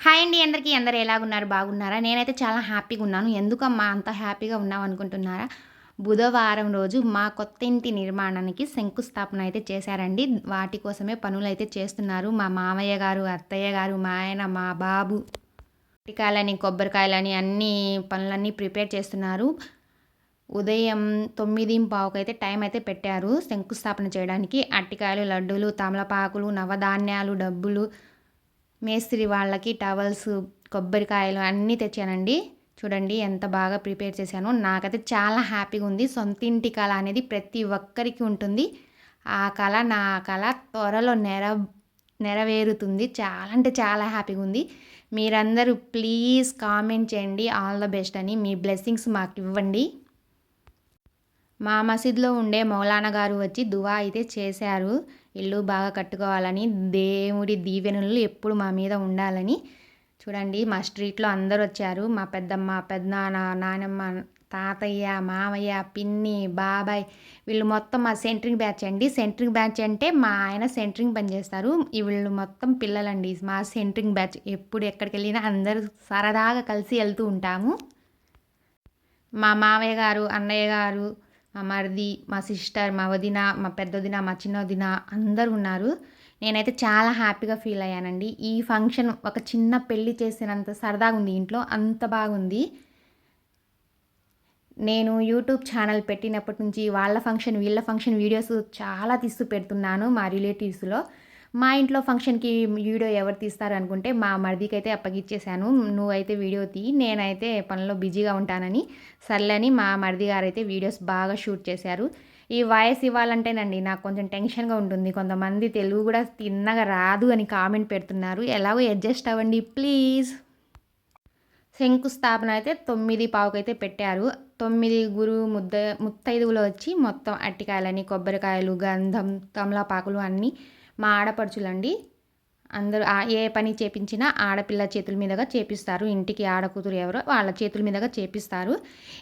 Hi అండి అందరికీ. అందరు ఎలాగున్నారు? బాగున్నారా? నేనైతే చాలా హ్యాపీగా ఉన్నాను. ఎందుకమ్మా అంత హ్యాపీగా ఉన్నాం అనుకుంటున్నారా? బుధవారం రోజు మా కొత్త ఇంటి నిర్మాణానికి శంకుస్థాపన అయితే చేశారండి. వాటి కోసమే పనులు అయితే చేస్తున్నారు మా మామయ్య గారు అత్తయ్య గారు మా ఆయన మా బాబు. అరటికాయలని కొబ్బరికాయలని అన్ని పనులన్నీ ప్రిపేర్ చేస్తున్నారు. ఉదయం తొమ్మిది పావుకైతే టైం అయితే పెట్టారు శంకుస్థాపన చేయడానికి. అరటికాయలు లడ్డూలు తమలపాకులు నవధాన్యాలు డబ్బులు మేస్త్రి వాళ్ళకి టవల్స్ కొబ్బరికాయలు అన్నీ తెచ్చానండి. చూడండి ఎంత బాగా ప్రిపేర్ చేశాను. నాకైతే చాలా హ్యాపీగా ఉంది. సొంత ఇంటి కళ అనేది ప్రతి ఒక్కరికి ఉంటుంది. ఆ కళ నా కళ త్వరలో నెర నెరవేరుతుంది. చాలా అంటే చాలా హ్యాపీగా ఉంది. మీరందరూ ప్లీజ్ కామెంట్ చేయండి. ఆల్ ద బెస్ట్ అని మీ బ్లెస్సింగ్స్ మాకు ఇవ్వండి. మా మసీద్లో ఉండే మౌలానా గారు వచ్చి దువా అయితే చేశారు. ఇల్లు బాగా కట్టుకోవాలని దేవుడి దీవెనలు ఎప్పుడు మా మీద ఉండాలని. చూడండి మా స్ట్రీట్లో అందరు వచ్చారు. మా పెద్దమ్మ పెద్దనాన్న నానమ్మ తాతయ్య మామయ్య పిన్ని బాబాయ్ వీళ్ళు మొత్తం మా సెంట్రింగ్ బ్యాచ్ అండి. సెంట్రింగ్ బ్యాచ్ అంటే మా ఆయన సెంట్రింగ్ పని చేస్తారు. వీళ్ళు మొత్తం పిల్లలండి. మా సెంట్రింగ్ బ్యాచ్ ఎప్పుడు ఎక్కడికి వెళ్ళినా అందరూ సరదాగా కలిసి వెళ్తూ ఉంటాము. మా మామయ్య గారు అన్నయ్య గారు మా మరిది మా సిస్టర్ మా వదిన మా పెద్దదిన మా చిన్నదిన అందరూ ఉన్నారు. నేనైతే చాలా హ్యాపీగా ఫీల్ అయ్యానండి. ఈ ఫంక్షన్ ఒక చిన్న పెళ్ళి చేసినంత సరదాగా ఉంది ఇంట్లో అంత బాగుంది. నేను యూట్యూబ్ ఛానల్ పెట్టినప్పటి నుంచి వాళ్ళ ఫంక్షన్ వీళ్ళ ఫంక్షన్ వీడియోస్ చాలా తీస్తూ పెడుతున్నాను మా రిలేటివ్స్లో. మా ఇంట్లో ఫంక్షన్కి వీడియో ఎవరు తీస్తారు అనుకుంటే మా మరిదికి అయితే అప్పగిచ్చేసాను నువ్వైతే వీడియో తీ నేనైతే పనిలో బిజీగా ఉంటానని సర్లని మా మరిది గారు అయితే వీడియోస్ బాగా షూట్ చేశారు. ఈ వాయిస్ ఇవ్వాలంటేనండి నాకు కొంచెం టెన్షన్గా ఉంటుంది. కొంతమంది తెలుగు కూడా తిన్నగా రాదు అని కామెంట్ పెడుతున్నారు. ఎలాగో అడ్జస్ట్ అవ్వండి ప్లీజ్. శంకుస్థాపన అయితే తొమ్మిది పావుకైతే పెట్టారు. తొమ్మిది గురు ముద్ద ముత్తైదువులు వచ్చి మొత్తం అట్టికాయలని కొబ్బరికాయలు గంధం తమలపాకులు అన్నీ మా ఆడపడుచులండి. అందరూ ఏ పని చేపించినా ఆడపిల్ల చేతుల మీదుగా చేపిస్తారు. ఇంటికి ఆడకూతురు ఎవరో వాళ్ళ చేతుల మీదుగా చేపిస్తారు.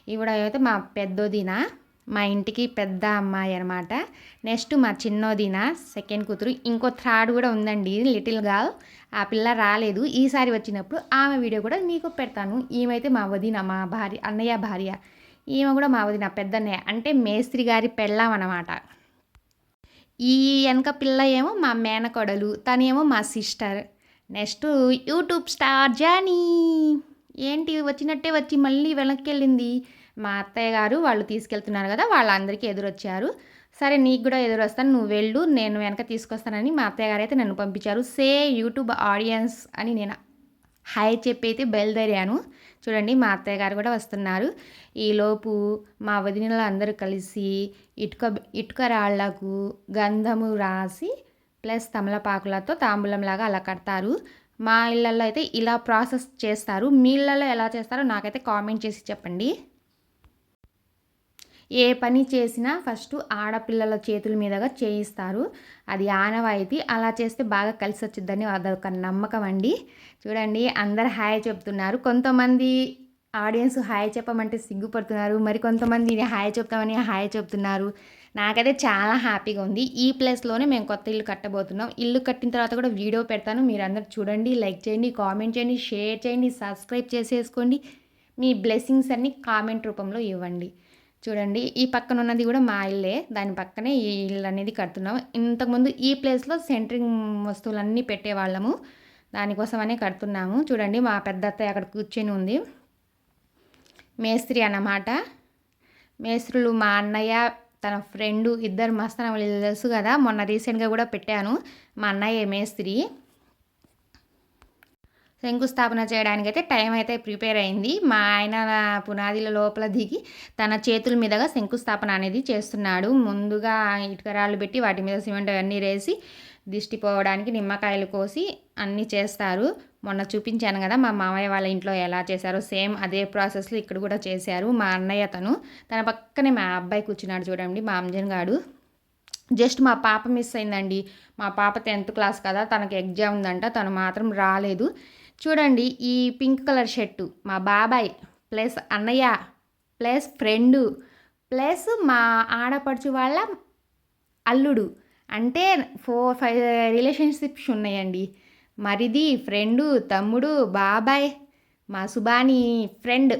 ఇవిడ అయితే మా పెద్దోదిన మా ఇంటికి పెద్ద అమ్మాయి అనమాట నెక్స్ట్ మా చిన్నోదిన సెకండ్ కూతురు ఇంకో థర్డ్ కూడా ఉందండి. Little girl. ఆ పిల్ల రాలేదు. ఈసారి వచ్చినప్పుడు ఆమె వీడియో కూడా మీకు పెడతాను. ఈమెతే మా వదిన మా భార్య అన్నయ్య భార్య. ఈమె కూడా మా వదిన పెద్దన్నయ్య. అంటే మేస్త్రి గారి పెళ్ళాం అనమాట ఈ వెనక పిల్ల ఏమో మా మేనకోడలు తనేమో మా sister. Next YouTube star Johnny. ఏంటి? వచ్చినట్టే వచ్చి మళ్ళీ వెనక్కి వెళ్ళింది మా అత్తయ్య గారు వాళ్ళు తీసుకెళ్తున్నారు కదా వాళ్ళందరికీ ఎదురొచ్చారు. సరే నీకు కూడా ఎదురొస్తాను నువ్వు వెళ్ళు నేను వెనక తీసుకొస్తానని మా అత్తయ్య గారు అయితే నన్ను పంపించారు. సే యూట్యూబ్ ఆడియన్స్ అని నేను హాయ్ చెప్పి అయితే బయలుదేరాను. చూడండి మా అత్తయ్య గారు కూడా వస్తున్నారు. ఈలోపు మా వదినలు అందరూ కలిసి ఇటుక ఇటుక రాళ్ళకు గంధము రాసి ప్లస్ తమలపాకులతో తాంబూలంలాగా అలా కడతారు. మా ఇళ్ళల్లో అయితే ఇలా ప్రాసెస్ చేస్తారు. మీ ఇళ్ళల్లో ఎలా చేస్తారో నాకైతే కామెంట్ చేసి చెప్పండి. ఏ పని చేసినా ఫస్ట్ ఆడపిల్లల చేతుల మీదుగా చేయిస్తారు. అది ఆనవాయితీ. అలా చేస్తే బాగా కలిసి వచ్చిద్దని అదొక నమ్మకం అండి. చూడండి అందరు హాయ్ చెప్తున్నారు. కొంతమంది ఆడియన్స్ హాయ్ చెప్పమంటే సిగ్గుపడుతున్నారు. మరి కొంతమంది హాయ్ చెప్తామని హాయ్ చెప్తున్నారు. నాకైతే చాలా హ్యాపీగా ఉంది. ఈ ప్లేస్లోనే మేము కొత్త ఇల్లు కట్టబోతున్నాం. ఇల్లు కట్టిన తర్వాత కూడా వీడియో పెడతాను. మీరు అందరు చూడండి లైక్ చేయండి కామెంట్ చేయండి షేర్ చేయండి సబ్స్క్రైబ్ చేసేసుకోండి. మీ బ్లెస్సింగ్స్ అన్నీ కామెంట్ రూపంలో ఇవ్వండి. చూడండి ఈ పక్కన ఉన్నది కూడా మా ఇల్లే. దాని పక్కనే ఈ ఇల్లు అనేది కడుతున్నాము. ఇంతకుముందు ఈ ప్లేస్లో సెంట్రింగ్ వస్తువులన్నీ పెట్టేవాళ్ళము. దానికోసమనే కడుతున్నాము. చూడండి మా పెద్ద అత్తయ్య అక్కడ కూర్చొని ఉంది. మేస్త్రి అన్నమాట. మేస్త్రులు మా అన్నయ్య తన ఫ్రెండు ఇద్దరు మస్తన వాళ్ళు తెలుసు కదా. మొన్న రీసెంట్గా కూడా పెట్టాను. మా అన్నయ్య మేస్త్రి. శంకుస్థాపన చేయడానికి అయితే టైం అయితే ప్రిపేర్ అయింది. మా ఆయన పునాదిల లోపల దిగి తన చేతుల మీదుగా శంకుస్థాపన అనేది చేస్తున్నాడు. ముందుగా ఇటుకరాళ్ళు పెట్టి వాటి మీద సిమెంట్ అన్నీ వేసి దిష్టి పోవడానికి నిమ్మకాయలు కోసి అన్నీ చేస్తారు. మొన్న చూపించాను కదా మా మామయ్య వాళ్ళ ఇంట్లో ఎలా చేశారో సేమ్ అదే ప్రాసెస్లో ఇక్కడ కూడా చేశారు. మా అన్నయ్య తను. తన పక్కనే మా అబ్బాయి కూర్చున్నాడు చూడండి మా అంజన్ గాడు. జస్ట్ మా పాప మిస్ అయిందండి. మా పాప టెన్త్ క్లాస్ కదా తనకి ఎగ్జామ్ ఉందంట తను మాత్రం రాలేదు. చూడండి ఈ పింక్ కలర్ షర్టు మా బాబాయ్ ప్లస్ అన్నయ్య ప్లస్ ఫ్రెండు ప్లస్ మా ఆడపడుచు వాళ్ళ అల్లుడు. అంటే ఫోర్ ఫైవ్ రిలేషన్షిప్స్ ఉన్నాయండి. మరిది ఫ్రెండు తమ్ముడు బాబాయ్ మా సుబాని ఫ్రెండ్.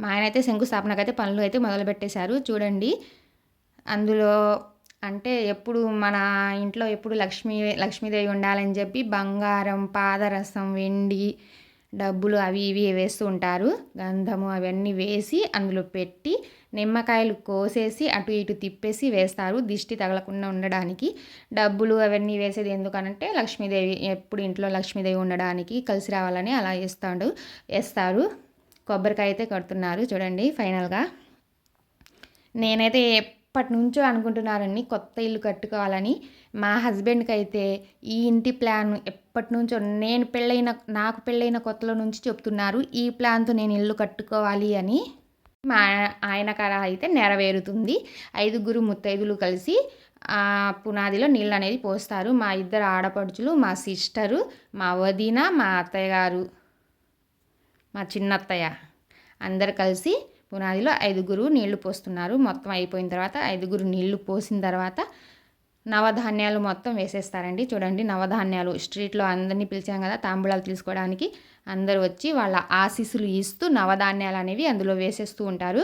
మా ఆయన అయితే శంకుస్థాపనకైతే పనులు అయితే మొదలుపెట్టేశారు. చూడండి అందులో అంటే ఎప్పుడు మన ఇంట్లో ఎప్పుడు లక్ష్మీ లక్ష్మీదేవి ఉండాలని చెప్పి బంగారం పాదరసం వెండి డబ్బులు అవి ఇవి వేస్తూ ఉంటారు. గంధము అవన్నీ వేసి అందులో పెట్టి నిమ్మకాయలు కోసేసి అటు ఇటు తిప్పేసి వేస్తారు. దిష్టి తగలకుండా ఉండడానికి. డబ్బులు అవన్నీ వేసేది ఎందుకనంటే లక్ష్మీదేవి ఎప్పుడు ఇంట్లో లక్ష్మీదేవి ఉండడానికి కలిసి రావాలని అలా వేస్తాడు వేస్తారు. కొబ్బరికాయ అయితే కడుతున్నారు. చూడండి ఫైనల్గా. నేనైతే ఎప్పటి నుంచో అనుకుంటున్నారని కొత్త ఇల్లు కట్టుకోవాలని మా హస్బెండ్కి అయితే ఈ ఇంటి ప్లాన్ ఎప్పటి నుంచో నేను పెళ్ళైన నాకు పెళ్ళైన కొత్తలో నుంచి చెప్తున్నారు. ఈ ప్లాన్తో నేను ఇల్లు కట్టుకోవాలి అని మా ఆయన కర అయితే నెరవేరుతుంది. ఐదుగురు ముత్తైదులు కలిసి పునాదిలో నీళ్ళు అనేది పోస్తారు. మా ఇద్దరు ఆడపడుచులు మా సిస్టరు మా వదిన మా అత్తయ్య గారు మా చిన్నత్తయ్య అందరు కలిసి పునాదిలో ఐదుగురు నీళ్ళు పోస్తున్నారు. మొత్తం అయిపోయిన తర్వాత ఐదుగురు నీళ్ళు పోసిన తర్వాత నవధాన్యాలు మొత్తం వేసేస్తారండి. చూడండి నవధాన్యాలు. స్ట్రీట్లో అందరినీ పిలిచాం కదా తాంబూలాలు తీసుకోవడానికి అందరు వచ్చి వాళ్ళ ఆశీస్సులు ఇస్తూ నవధాన్యాలు అనేవి అందులో వేసేస్తూ ఉంటారు.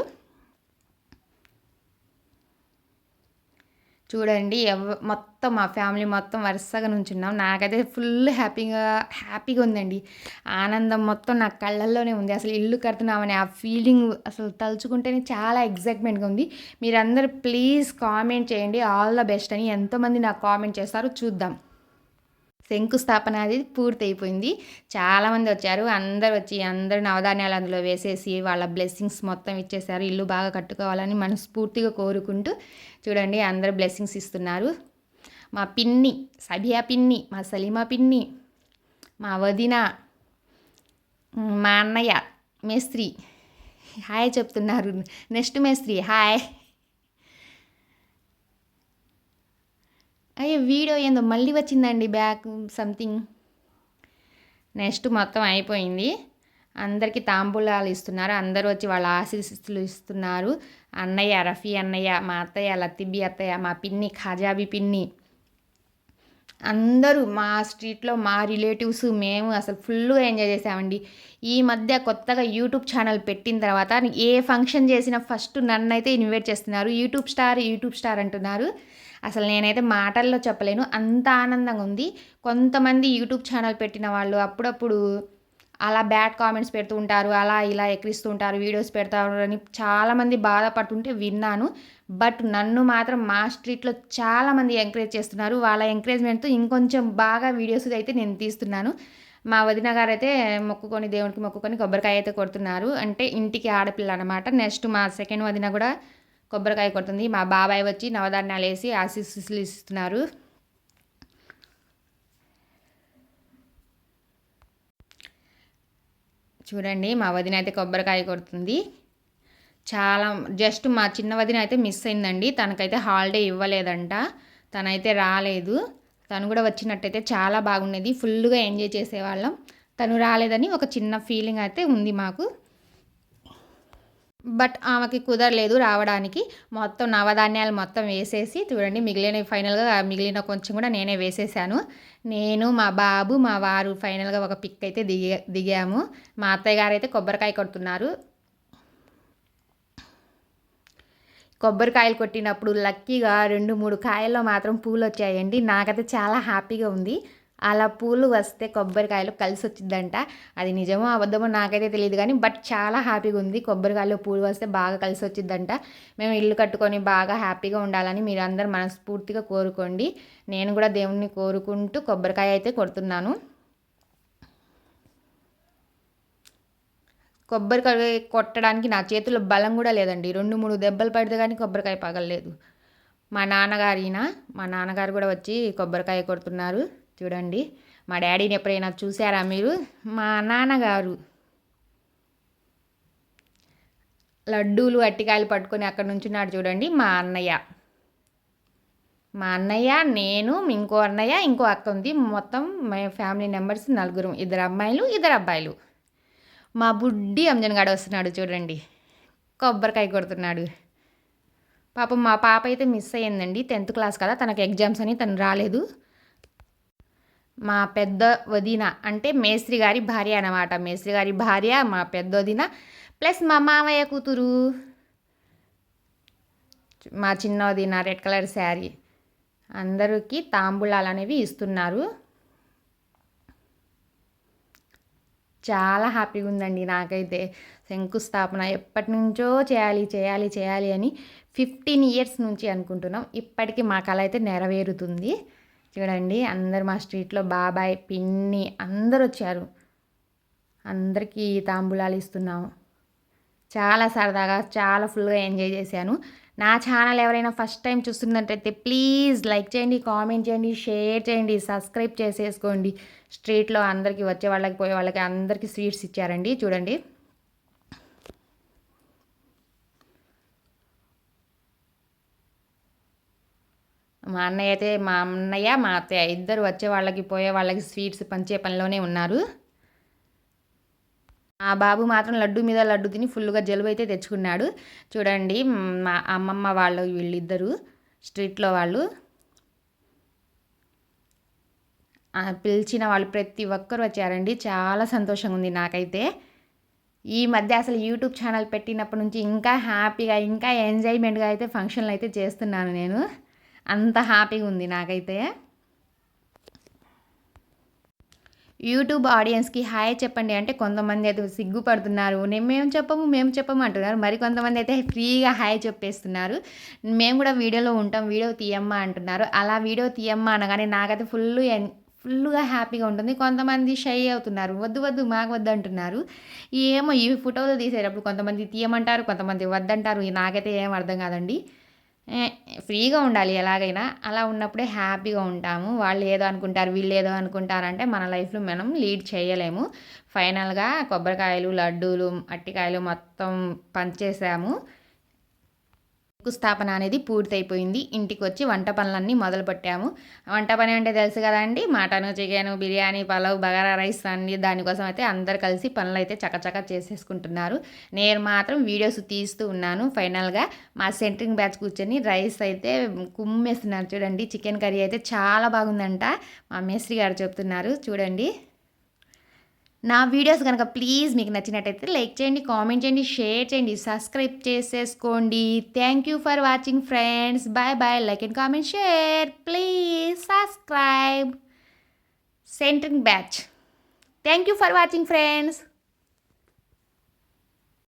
చూడండి ఎవ మొత్తం మా ఫ్యామిలీ మొత్తం వరుసగా నుంచున్నాం. నాకైతే ఫుల్ హ్యాపీగా హ్యాపీగా ఉందండి. ఆనందం మొత్తం నా కళ్ళల్లోనే ఉంది. అసలు ఇల్లు కడుతున్నామని ఆ ఫీలింగ్ అసలు తలుచుకుంటేనే చాలా ఎగ్జైట్మెంట్గా ఉంది. మీరందరూ ప్లీజ్ కామెంట్ చేయండి. ఆల్ ద బెస్ట్ అని ఎంతోమంది నాకు కామెంట్ చేస్తారో చూద్దాం. శంకుస్థాపన అది పూర్తి అయిపోయింది చాలామంది వచ్చారు. అందరు వచ్చి అందరు నవధాన్యాలు అందులో వేసేసి వాళ్ళ బ్లెస్సింగ్స్ మొత్తం ఇచ్చేసారు ఇల్లు బాగా కట్టుకోవాలని మనస్ఫూర్తిగా కోరుకుంటూ చూడండి అందరు బ్లెస్సింగ్స్ ఇస్తున్నారు. మా పిన్ని సభియా పిన్ని మా సలీమా పిన్ని మా వదిన మా అన్నయ్య మేస్త్రి. హాయ్ చెప్తున్నారు. నెక్స్ట్ మేస్త్రి. హాయ్. అయ్యో వీడియో ఏందో మళ్ళీ వచ్చిందండి బ్యాక్ సంథింగ్ నెక్స్ట్ మొత్తం అయిపోయింది. అందరికీ తాంబూలాలు ఇస్తున్నారు అందరూ వచ్చి వాళ్ళ ఆశీస్సులు ఇస్తున్నారు. అన్నయ్య రఫీ అన్నయ్య మా అత్తయ్య లతిబి అత్తయ్య మా పిన్ని ఖాజాబీ పిన్ని. అందరూ మా స్ట్రీట్లో మా రిలేటివ్స్ మేము అసలు ఫుల్గా ఎంజాయ్ చేసామండి. ఈ మధ్య కొత్తగా యూట్యూబ్ ఛానల్ పెట్టిన తర్వాత ఏ ఫంక్షన్ చేసినా ఫస్ట్ నన్ను అయితే ఇన్వైట్ చేస్తున్నారు. యూట్యూబ్ స్టార్ యూట్యూబ్ స్టార్ అంటున్నారు. అసలు నేనైతే మాటల్లో చెప్పలేను. అంత ఆనందంగా ఉంది. కొంతమంది యూట్యూబ్ ఛానల్ పెట్టిన వాళ్ళు అప్పుడప్పుడు అలా బ్యాడ్ కామెంట్స్ పెడుతూ ఉంటారు. అలా ఇలా ఎక్కిరిస్తూ ఉంటారు. వీడియోస్ పెడతారు అని చాలామంది బాధపడుతుంటే విన్నాను. బట్ నన్ను మాత్రం మా స్ట్రీట్లో చాలామంది ఎంకరేజ్ చేస్తున్నారు. వాళ్ళ ఎంకరేజ్మెంట్తో ఇంకొంచెం బాగా వీడియోస్ అయితే నేను తీస్తున్నాను. మా వదిన గారు అయితే మొక్కుకొని దేవునికి మొక్కుకొని కొబ్బరికాయ అయితే కొడుతున్నారు. అంటే ఇంటికి ఆడపిల్ల అనమాట నెక్స్ట్ మా సెకండ్ వదిన కూడా కొబ్బరికాయ కొడుతుంది. మా బాబాయ్ వచ్చి నవధాన్యాలు వేసి ఆశీస్సులు ఇస్తున్నారు. చూడండి మా వదిన అయితే కొబ్బరికాయ కొడుతుంది. చాలా జస్ట్ మా చిన్న వదిన అయితే మిస్ అయిందండి. తనకైతే హాలిడే ఇవ్వలేదంట. తనైతే రాలేదు. తను కూడా వచ్చినట్టయితే చాలా బాగుండేది. ఫుల్గా ఎంజాయ్ చేసేవాళ్ళం. తను రాలేదని ఒక చిన్న ఫీలింగ్ అయితే ఉంది మాకు. బట్ ఆమెకి కుదరలేదు రావడానికి. మొత్తం నవధాన్యాలు మొత్తం వేసేసి చూడండి మిగిలిన ఫైనల్గా మిగిలిన కొంచెం కూడా నేనే వేసేసాను. నేను మా బాబు మా వారు ఫైనల్గా ఒక పిక్ అయితే దిగా దిగాము. మా అత్తయ్య గారు అయితే కొబ్బరికాయ కొడుతున్నారు. కొబ్బరికాయలు కొట్టినప్పుడు లక్కీగా రెండు మూడు కాయల్లో మాత్రం పూలు వచ్చాయండి. నాకైతే చాలా హ్యాపీగా ఉంది. అలా పూలు వస్తే కొబ్బరికాయలు కలిసి వచ్చిందంట అది నిజమో అబద్ధమో నాకైతే తెలియదు కానీ బట్ చాలా హ్యాపీగా ఉంది. కొబ్బరికాయలు పూలు వస్తే బాగా కలిసి వచ్చిందంట మేము ఇల్లు కట్టుకొని బాగా హ్యాపీగా ఉండాలని మీరు అందరు మనస్ఫూర్తిగా కోరుకోండి. నేను కూడా దేవుణ్ణి కోరుకుంటూ కొబ్బరికాయ అయితే కొడుతున్నాను. కొబ్బరికాయ కొట్టడానికి నా చేతిలో బలం కూడా లేదండి. రెండు మూడు దెబ్బలు పడితే కానీ కొబ్బరికాయ పగలలేదు. మా నాన్నగారిన మా నాన్నగారు కూడా వచ్చి కొబ్బరికాయ కొడుతున్నారు. చూడండి. మా డాడీని ఎప్పుడైనా చూసారా మీరు? మా నాన్నగారు. లడ్డూలు అట్టికాయలు పట్టుకొని అక్కడ నుంచున్నాడు చూడండి మా అన్నయ్య. మా అన్నయ్య నేను ఇంకో అన్నయ్య ఇంకో అక్క ఉంది. మొత్తం మా ఫ్యామిలీ మెంబర్స్ నలుగురు. ఇద్దరు అమ్మాయిలు ఇద్దరు అబ్బాయిలు. మా బుడ్డి అంజన్ గాడు వస్తున్నాడు చూడండి. కొబ్బరికాయ కొడుతున్నాడు. పాపం మా పాప అయితే మిస్ అయ్యిందండి. టెన్త్ క్లాస్ కదా తనకు ఎగ్జామ్స్ అని తను రాలేదు. మా పెద్ద వదిన అంటే మేస్త్రి గారి భార్య అనమాట మేస్త్రి గారి భార్య మా పెద్ద వదిన ప్లస్ మా మామయ్య కూతురు. మా చిన్న వదిన రెడ్ కలర్ శారీ. అందరికీ తాంబూలాలు అనేవి ఇస్తున్నారు. చాలా హ్యాపీగా ఉందండి నాకైతే. శంకుస్థాపన ఎప్పటి నుంచో చేయాలి చేయాలి చేయాలి అని ఫిఫ్టీన్ ఇయర్స్ నుంచి అనుకుంటున్నాం. ఇప్పటికీ మా కళ అయితే నెరవేరుతుంది. చూడండి అందరు మా స్ట్రీట్లో బాబాయ్ పిన్ని అందరు వచ్చారు. అందరికీ తాంబూలాలు ఇస్తున్నాము. చాలా సరదాగా చాలా ఫుల్గా ఎంజాయ్ చేశాను. నా ఛానల్ ఎవరైనా ఫస్ట్ టైం చూస్తున్నట్టయితే ప్లీజ్ లైక్ చేయండి కామెంట్ చేయండి షేర్ చేయండి సబ్స్క్రైబ్ చేసేసుకోండి. స్ట్రీట్లో అందరికీ వచ్చే వాళ్ళకి పోయే వాళ్ళకి అందరికీ స్వీట్స్ ఇచ్చారండి. చూడండి. మా అన్నయ్య అయితే మా అన్నయ్య మా అత్తయ్య ఇద్దరు వచ్చే వాళ్ళకి పోయే వాళ్ళకి స్వీట్స్ పంచే పనిలోనే ఉన్నారు. ఆ బాబు మాత్రం లడ్డు మీద లడ్డు తిని ఫుల్గా జలుబు అయితే తెచ్చుకున్నాడు. చూడండి మా అమ్మమ్మ వాళ్ళు వీళ్ళిద్దరు స్ట్రీట్లో వాళ్ళు. పిలిచిన వాళ్ళు ప్రతి ఒక్కరు వచ్చారండి. చాలా సంతోషంగా ఉంది నాకైతే. ఈ మధ్య అసలు యూట్యూబ్ ఛానల్ పెట్టినప్పటి నుంచి ఇంకా హ్యాపీగా ఇంకా ఎంజాయ్మెంట్గా అయితే ఫంక్షన్లు అయితే చేస్తున్నాను నేను. అంత హ్యాపీగా ఉంది నాకైతే. యూట్యూబ్ ఆడియన్స్కి హాయ్ చెప్పండి అంటే కొంతమంది అయితే సిగ్గుపడుతున్నారు. నేను మేము చెప్పము మేము చెప్పము అంటున్నారు. మరి కొంతమంది అయితే ఫ్రీగా హాయ్ చెప్పేస్తున్నారు. మేము కూడా వీడియోలో ఉంటాం వీడియో తీయమ్మా అంటున్నారు. అలా వీడియో తీయమ్మా అనగానే నాకైతే ఫుల్ ఫుల్గా హ్యాపీగా ఉంటుంది. కొంతమంది షై అవుతున్నారు. వద్దు వద్దు మాకు వద్దు అంటున్నారు. ఏమో ఈ ఫోటోలు తీసేటప్పుడు కొంతమంది తీయమంటారు కొంతమంది వద్దంటారు. నాకైతే ఏం అర్థం కాదండి. ఫ్రీగా ఉండాలి ఎలాగైనా. అలా ఉన్నప్పుడే హ్యాపీగా ఉంటాము. వాళ్ళు ఏదో అనుకుంటారు వీళ్ళు ఏదో అనుకుంటారంటే మన లైఫ్లో మనం లీడ్ చేయలేము. ఫైనల్గా కొబ్బరికాయలు లడ్డూలు అట్టికాయలు మొత్తం పంచేసాము. శంకుస్థాపన అనేది పూర్తయిపోయింది. ఇంటికి వచ్చి వంట పనులన్నీ మొదలుపెట్టాము. వంట పని అంటే తెలుసు కదండి mutton chicken biryani pulao bagara rice అన్ని దానికోసం అయితే అందరు కలిసి పనులు అయితే చకచక చేసేసుకుంటున్నారు. నేను మాత్రం వీడియోస్ తీస్తూ ఉన్నాను. ఫైనల్గా మా సెంటరింగ్ బ్యాచ్ కూర్చొని రైస్ అయితే కుమ్మేస్తున్నారు. చూడండి చికెన్ కర్రీ అయితే చాలా బాగుందంట. మా మేస్త్రి గారు చెప్తున్నారు. చూడండి. నా వీడియోస్ కనుక ప్లీజ్ మీకు నచ్చినట్టయితే లైక్ చేయండి కామెంట్ చేయండి షేర్ చేయండి సబ్స్క్రైబ్ చేసేసుకోండి. Thank you for watching friends bye bye like and comment share please subscribe centring batch thank you for watching friends